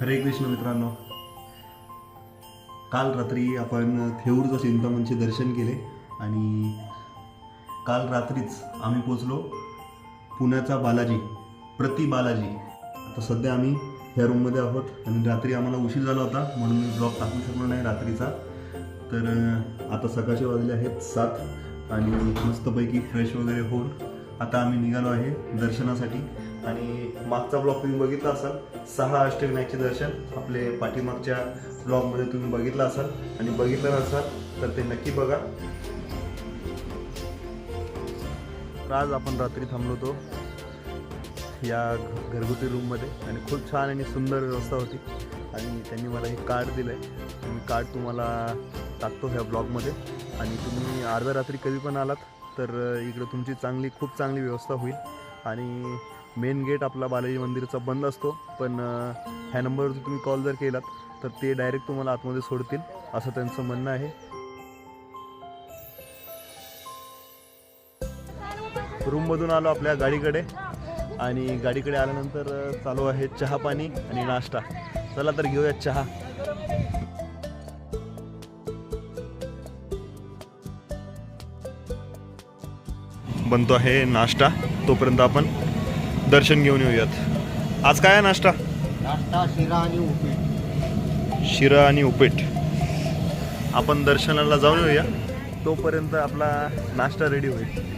हरे कृष्ण मित्रांनो. काल रात्री आपण थेऊरचं चिंतामणचे दर्शन केले आणि काल रात्रीच आम्ही पोचलो पुण्याचा बालाजी प्रति बालाजी. आता सध्या आम्ही ह्या रूममध्ये आहोत आणि रात्री आम्हाला उशीर झाला होता म्हणून मी ब्लॉग टाकू शकलो नाही रात्रीचा. तर आता सकाळचे वाजले आहेत सात आणि मस्तपैकी फ्रेश वगैरे होऊन आता आम्ही निघालो आहे दर्शनासाठी. आणि मागचा ब्लॉग तुम्ही बघितला असाल सहा अष्टविनायकचे दर्शन आपले पाठीमागच्या ब्लॉगमध्ये तुम्ही बघितलं असाल आणि बघितलं नसाल तर ते नक्की बघा. तर आज आपण रात्री थांबलो होतो या घरगुती रूममध्ये आणि खूप छान आणि सुंदर व्यवस्था होती. आणि त्यांनी मला हे कार्ड दिलं आहे मी कार्ड तुम्हाला टाकतो ह्या ब्लॉगमध्ये आणि तुम्ही अर्ध्या रात्री कधी पण आलात तर इकडं तुमची चांगली खूप चांगली व्यवस्था होईल. आणि मेन गेट आपला बालाजी मंदिरचा बंद असतो पण ह्या नंबरवर तुम्ही कॉल जर केलात तर ते डायरेक्ट तुम्हाला आतमध्ये सोडतील असं त्यांचं म्हणणं आहे. रूममधून आलो आपल्या गाडीकडे आणि गाडीकडे आल्यानंतर चालू आहे चहा पाणी आणि नाश्ता. चला तर घेऊया चहा. बनतो आहे नाश्ता तोपर्यंत आपण दर्शन घेऊन येऊयात. आज काय आहे नाश्ता? नाश्ता शिरा आणि उपीट. शिरा आणि उपीट. आपण दर्शनाला जाऊन येऊया. तोपर्यंत आपला नाश्ता रेडी होईल.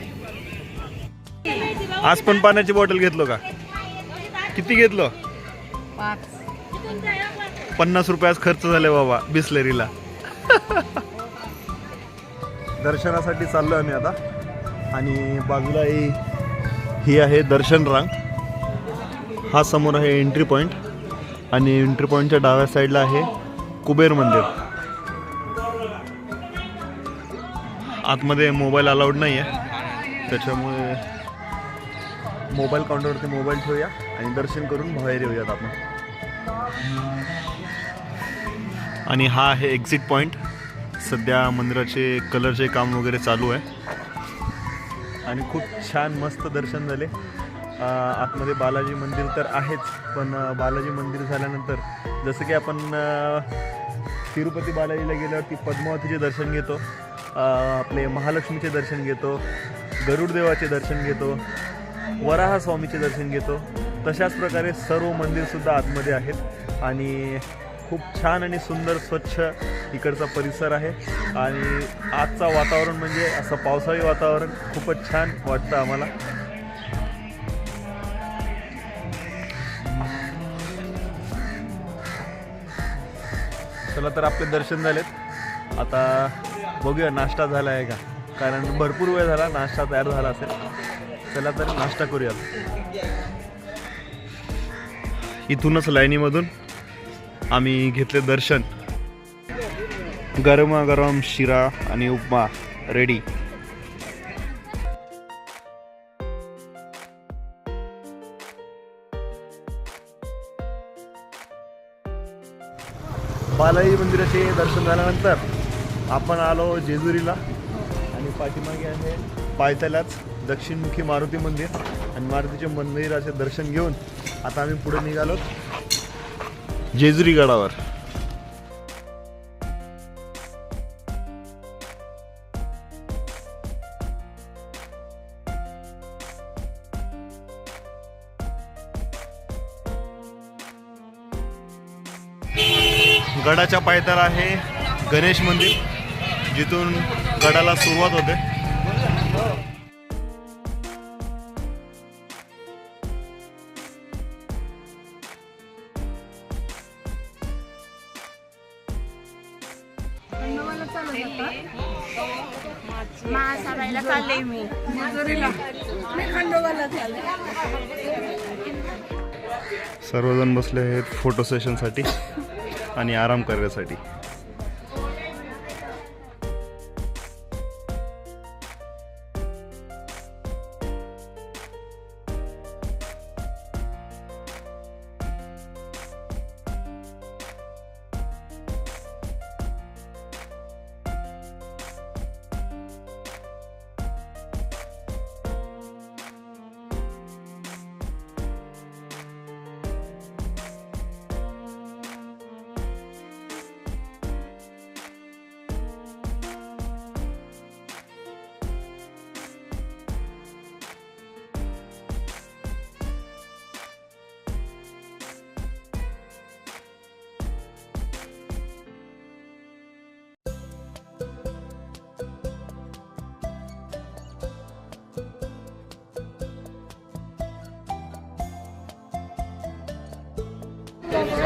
आज पण पाण्याची बॉटल घेतलो का? किती घेतलो? पन्नास रुपयाच खर्च झाले बाबा बिस्लरीला. दर्शनासाठी चाललो आम्ही आता. आणि बाजूला ही आहे दर्शन रांग. हा समोर आहे एंट्री पॉईंट आणि एंट्री पॉईंटच्या डाव्या साईडला आहे कुबेर मंदिर. आतमध्ये मोबाईल अलाउड नाही आहे त्याच्यामुळे मोबाईल काउंटरवरती मोबाईल ठेवूया आणि दर्शन करून बाहेर येऊयात आपण. आणि हा आहे एक्झिट पॉईंट सध्या मंदिराचे कलरचे काम वगैरे चालू आहे. आणि खूप छान मस्त दर्शन झाले. आतमध्ये बालाजी मंदिर तर आहेच पण बालाजी मंदिर झाल्यानंतर जसं की आपण तिरुपती बालाजीला गेल्यावरती पद्मावतीचे दर्शन घेतो आपले महालक्ष्मीचे दर्शन घेतो गरुडदेवाचे दर्शन घेतो वराह स्वामीचे दर्शन घेतो तशाच प्रकारे सर्व मंदिरसुद्धा आतमध्ये आहेत आणि खूप छान आणि सुंदर स्वच्छ इकडचा परिसर आहे आणि आजचा वातावरण म्हणजे असं पावसाळी वातावरण खूपच छान वाटतं आम्हाला. चला तर आपले दर्शन झालेत. आता बघूया नाश्ता झाला आहे का? कारण भरपूर वेळ झाला नाश्ता तयार झाला असेल. चला तर नाश्ता करूयात. इथूनच लाईनीमधून आम्ही घेतले दर्शन. गरमागरम शिरा आणि उपमा रेडी बालाजी मंदिराचे दर्शन झाल्यानंतर आपण आलो जेजुरीला आणि पाठीमागे आहे पायथ्यालाच दक्षिणमुखी मारुती मंदिर आणि मारुतीचे मंदिराचे दर्शन घेऊन आता आम्ही पुढे निघालो जेजुरी गडावर. गडाच्या पायथ्याला आहे गणेश मंदिर जिथून गडाला सुरुवात होते. चालले मी सर्वजण बसले आहेत फोटो सेशनसाठी आणि आराम करण्यासाठी.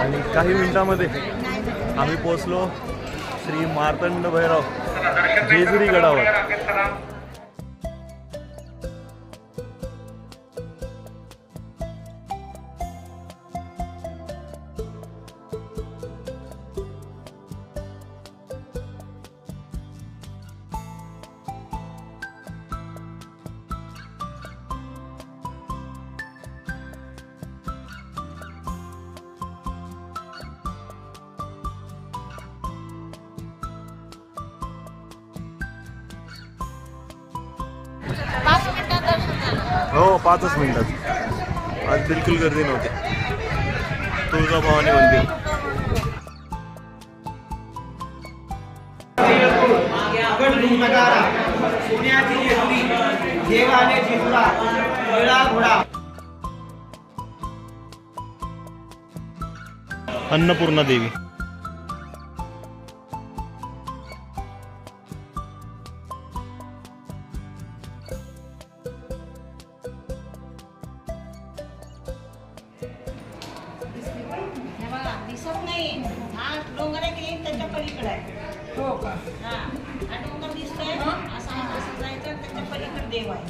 आणि काही मिनिटामध्ये आम्ही पोचलो श्री मार्तंड भैरव जेजुरी गडावर. हो पाचच मिनटात आज बिलकुल गर्दी नव्हती. तुळजाभवानी मंदिर. देवाने निळा घोडा अन्नपूर्णा देवी. डोंगर आहे की त्याच्या पलीकडे आहे. हो का? हा. हा डोंगर दिसतोय. असा असं जायचं त्याच्या पलीकडे देव आहे.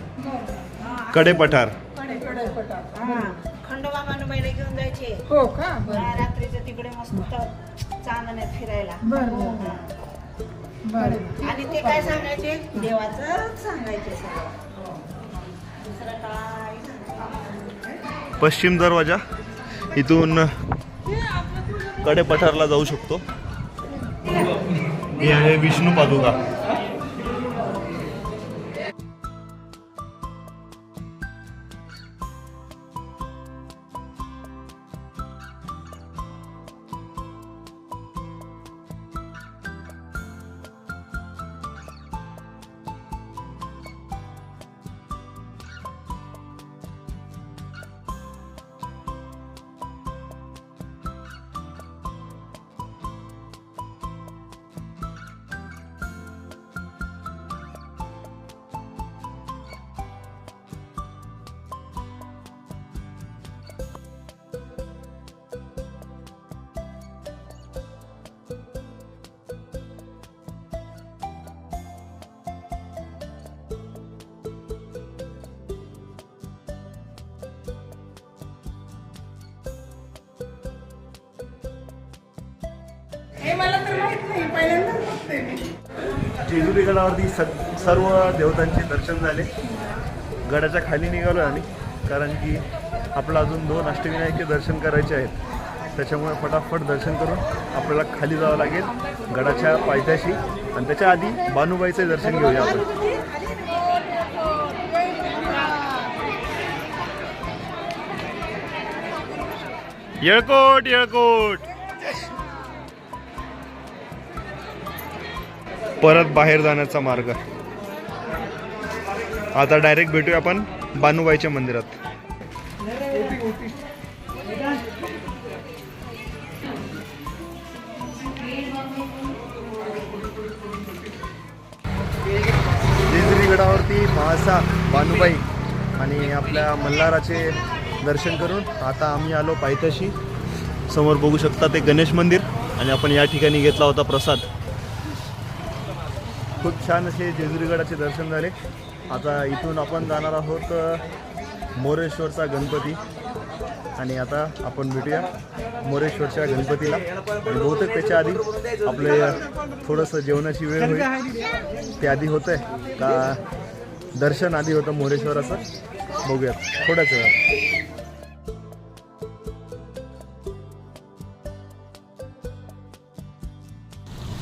हा, कडे पठार. हा. खंडोबा मानुबाईला घेऊन जायचे. हो का? हा, रात्रीचं तिकडे मस्त चांदण्यात फिरायला. बरं. बरं. आणि ते काय सांगायचे? देवाचं सांगायचे सगळं. दुसरं काय सांगायचं पश्चिम दरवाजा. इथून कडे पठारला जाऊ शकतो. हे आहे विष्णू पादुका. हे मला तर माहीत नाही पहिल्यांदाच बघते मी. जेजुरी गडावरती स सर्व देवतांचे दर्शन झाले. गडाच्या खाली निघालो आम्ही कारण की आपलं अजून दोन अष्टविनायकचे दर्शन करायचे आहेत. त्याच्यामुळे फटाफट दर्शन करून आपल्याला खाली जावं लागेल गडाच्या पायथ्याशी. आणि त्याच्या आधी बानुबाईचं दर्शन घेऊया आपण. येळकोट येळकोट! परत बाहेर जाण्याचा मार्ग. आता डायरेक्ट भेटूया आपण बानुबाईच्या मंदिरात. गडावरती महासा बानुबाई आणि आपल्या मल्हाराचे दर्शन करून आता आम्ही आलो पायथ्याशी. समोर बघू शकता ते गणेश मंदिर आणि आपण या ठिकाणी घेतला होता प्रसाद. खूप छान असे जेजुरीगडाचे दर्शन झाले. आता इथून आपण जाणार आहोत मोरेश्वरचा गणपती. आणि आता आपण भेटूया मोरेश्वरच्या गणपतीला. आणि बहुतेक त्याच्या आधी आपले थोडंसं जेवणाची वेळ होईल. ते आधी होतं आहे का दर्शन आधी होतं मोरेश्वराचं. बघूयात. थोड्याच वेळात.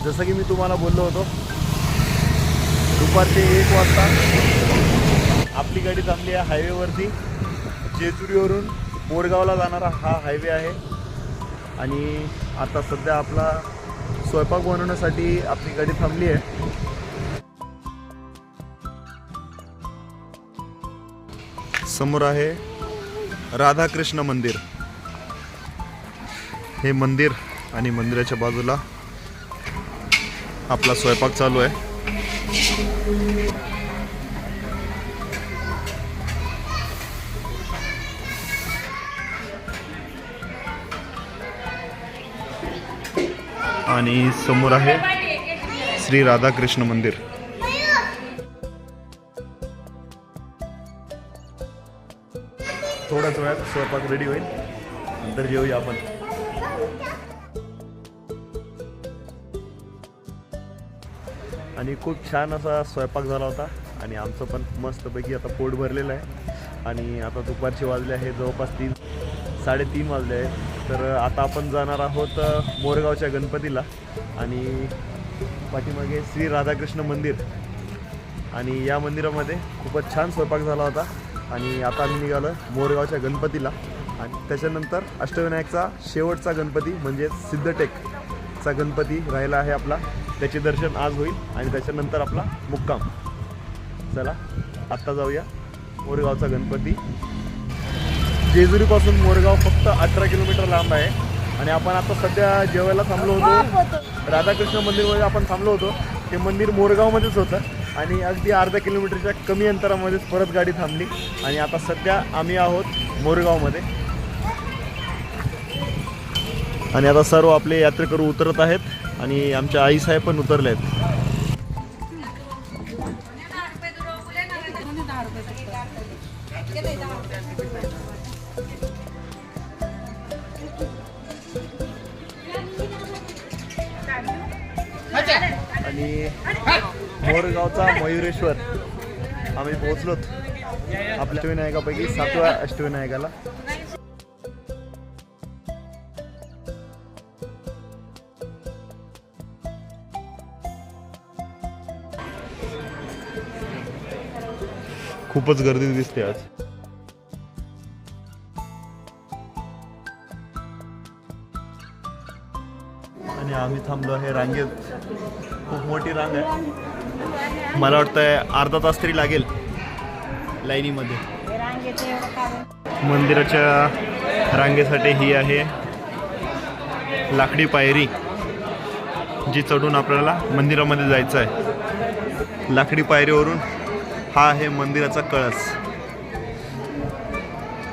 जसं की मी तुम्हाला बोललो होतो दुपारचे एक वाजता आपली गाडी थांबली आहे हायवेवरती. जेजुरीवरून बोरगावला जाणारा हा हायवे आहे. आणि आता सध्या आपला स्वयंपाक बनवण्यासाठी आपली गाडी थांबली आहे. समोर आहे राधाकृष्ण मंदिर. हे मंदिर आणि मंदिराच्या बाजूला आपला स्वयंपाक चालू आहे. आणि समोर आहे श्री राधाकृष्ण मंदिर. थोड्याच वेळात स्वयंपाक रेडी होईल. नंतर जेवूया आपण. आणि खूप छान असा स्वयंपाक झाला होता आणि आमचं पण मस्तपैकी आता पोट भरलेलं आहे. आणि आता दुपारचे वाजले आहे जवळपास तीन साडेतीन वाजले आहे तर आता आपण जाणार आहोत मोरगावच्या गणपतीला. आणि पाठीमागे श्री राधाकृष्ण मंदिर. आणि या मंदिरामध्ये खूपच छान स्वयंपाक झाला होता. आणि आता आम्ही निघालो मोरगावच्या गणपतीला. आणि त्याच्यानंतर अष्टविनायकचा शेवटचा गणपती म्हणजेच सिद्धटेकचा गणपती राहिला आहे आपला. त्याचे दर्शन आज होईल आणि त्याच्यानंतर आपला मुक्काम. चला आत्ता जाऊया. मोरगावचा गणपती. जेजुरीपासून मोरगाव फक्त अठरा किलोमीटर लांब आहे. आणि आपण आता सध्या जेवायला थांबलो होतो. राधाकृष्ण मंदिरमध्ये आपण थांबलो होतो. ते मंदिर मोरगावमध्येच होतं. आणि अगदी अर्धा किलोमीटरच्या कमी अंतरामध्येच परत गाडी थांबली. आणि आता सध्या आम्ही आहोत मोरगावमध्ये. आणि आता सर्व आपले यात्रेकरू उतरत आहेत आणि आमच्या आईसाहेब पण उतरले आहेत. आणि मोरगावचा मयुरेश्वर. आम्ही पोहोचलोत. आपल्या अष्टविनायकापैकी सातव्या अष्टविनायकाला. खूपच गर्दी दिसते आज. आणि आम्ही थांबलो आहे रांगेत. खूप मोठी रांग आहे. मला वाटतंय अर्धा तास तरी लागेल लाईनीमध्ये. मंदिराच्या रांगेसाठी ही आहे लाकडी पायरी जी चढून आपल्याला मंदिरामध्ये जायचं आहे. लाकडी पायरीवरून हा आहे मंदिराचा कळस.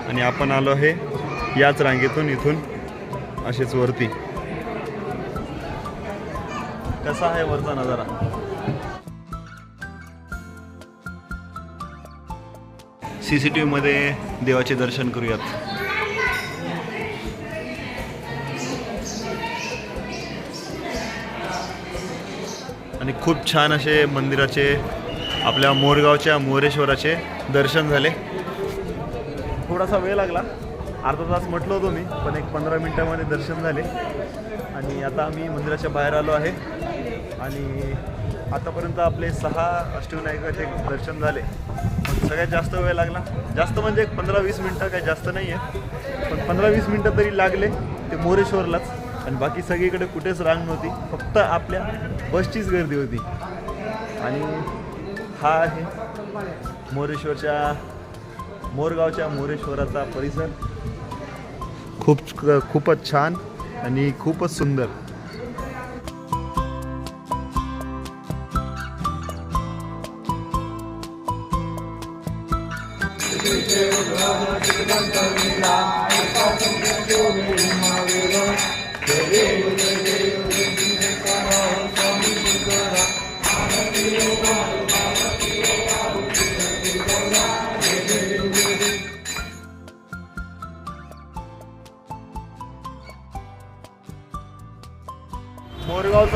आणि आपण आलो आहे याच रांगेतून इथून असेच वरती. कसा आहे वरचा नजारा? सी सी टी व्हीमध्ये देवाचे दर्शन करूयात. आणि खूप छान असे मंदिराचे आपल्या मोरगावच्या मोरेश्वराचे दर्शन झाले. थोडासा वेळ लागला. अर्धा तास म्हटलं होतो मी पण एक पंधरा मिनटामध्ये दर्शन झाले. आणि आता आम्ही मंदिराच्या बाहेर आलो आहे. आणि आतापर्यंत आपले सहा अष्टविनायकाचे दर्शन झाले. पण सगळ्यात जास्त वेळ लागला. जास्त म्हणजे एक पंधरा वीस मिनटं काही जास्त नाही आहे पण पंधरा वीस मिनटं तरी लागले ते मोरेश्वरलाच. आणि बाकी सगळीकडे कुठेच रांग नव्हती. फक्त आपल्या बसचीच गर्दी होती. आणि हा आहे मोरेश्वरच्या मोरगावच्या मोरेश्वराचा परिसर. खूप खूपच छान आणि खूपच सुंदर.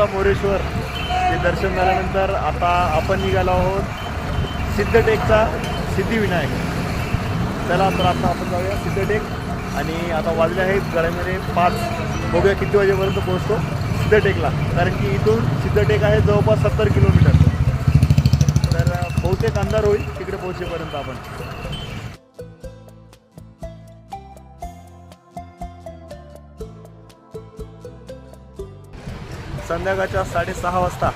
मोरगावचा मोरेश्वर हे दर्शन झाल्यानंतर आता आपण निघालो आहोत सिद्धटेकचा सिद्धिविनायक. चला तर आता आपण जाऊया सिद्धटेक आणि आता वाजले आहेत गळ्यामध्ये पाच. बघूया किती वाजेपर्यंत पोहोचतो सिद्धटेकला. कारण की इथून सिद्धटेक आहे जवळपास सत्तर किलोमीटर. तर बहुतेक अंधार होईल तिकडे पोहोचेपर्यंत आपण. संध्याकाळच्या साडेसहा वाजता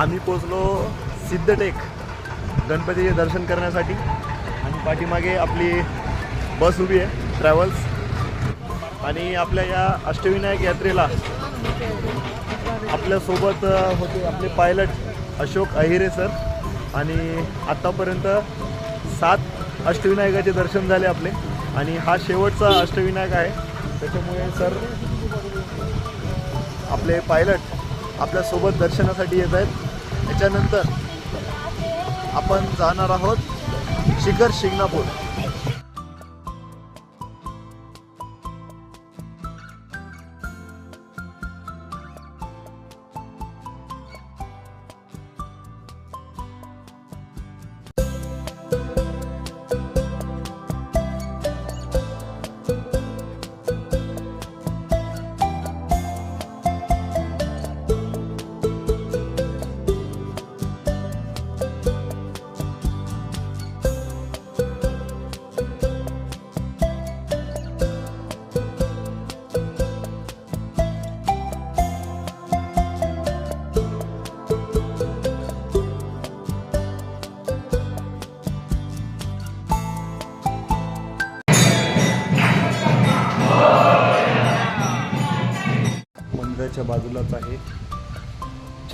आम्ही पोचलो सिद्धटेक गणपतीचे दर्शन करण्यासाठी. आणि पाठीमागे आपली बस उभी आहे ट्रॅव्हल्स. आणि आपल्या या अष्टविनायक यात्रेला आपल्यासोबत होते आपले पायलट अशोक अहिरे सर. आणि आत्तापर्यंत सात अष्टविनायकाचे दर्शन झाले आपले. आणि हा शेवटचा अष्टविनायक आहे. त्याच्यामुळे सर आपले पायलट आपल्यासोबत दर्शनासाठी येत आहेत. त्याच्यानंतर आपण जाणार आहोत शिखर शिंगणापूर.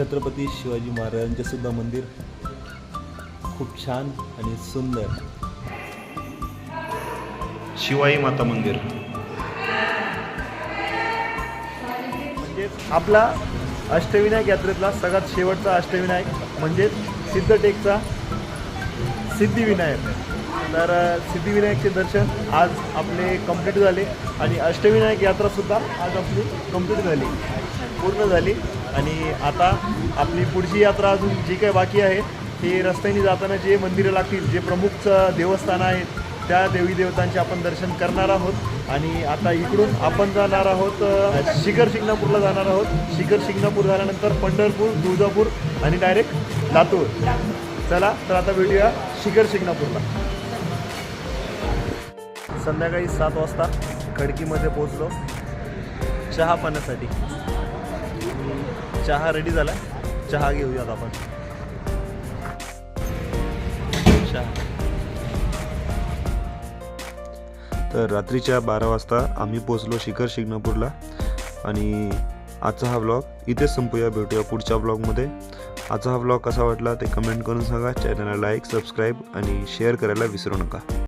छत्रपती शिवाजी महाराजांचे सुद्धा मंदिर खूप छान आणि सुंदर. शिवाई माता मंदिर. म्हणजेच आपला अष्टविनायक यात्रेतला सगळ्यात शेवटचा अष्टविनायक म्हणजेच सिद्धटेकचा सिद्धिविनायक. तर सिद्धिविनायकचे दर्शन आज आपले कंप्लीट झाले आणि अष्टविनायक यात्रासुद्धा आज आपली कंप्लीट झाली. पूर्ण झाली. आणि आता आपली पुढची यात्रा अजून जी काही बाकी आहे ते रस्त्याने जाताना जे मंदिरं लागतील जे प्रमुख देवस्थानं आहेत त्या देवी देवतांचे आपण दर्शन करणार आहोत. आणि आता इकडून आपण जाणार आहोत शिखर शिंगणापूरला जाणार आहोत. शिखर शिंगणापूर झाल्यानंतर पंढरपूर तुळजापूर आणि डायरेक्ट लातूर. चला तर आता भेटूया शिखर शिंगणापूरला. संध्याकाळी सात वाजता खडकीमध्ये पोचलो चहा पाण्यासाठी. चहा रेडी झाला. चहा घेऊयात आपण. चहा. तर रात्रीच्या बारा वाजता आम्ही पोचलो शिखर शिंगणापूरला आणि आजचा हा ब्लॉग इथेच संपूया. भेटूया पुढच्या ब्लॉगमध्ये आजचा हा ब्लॉग कसा वाटला ते कमेंट करून सांगा. चॅनलला लाईक सबस्क्राईब आणि शेअर करायला विसरू नका.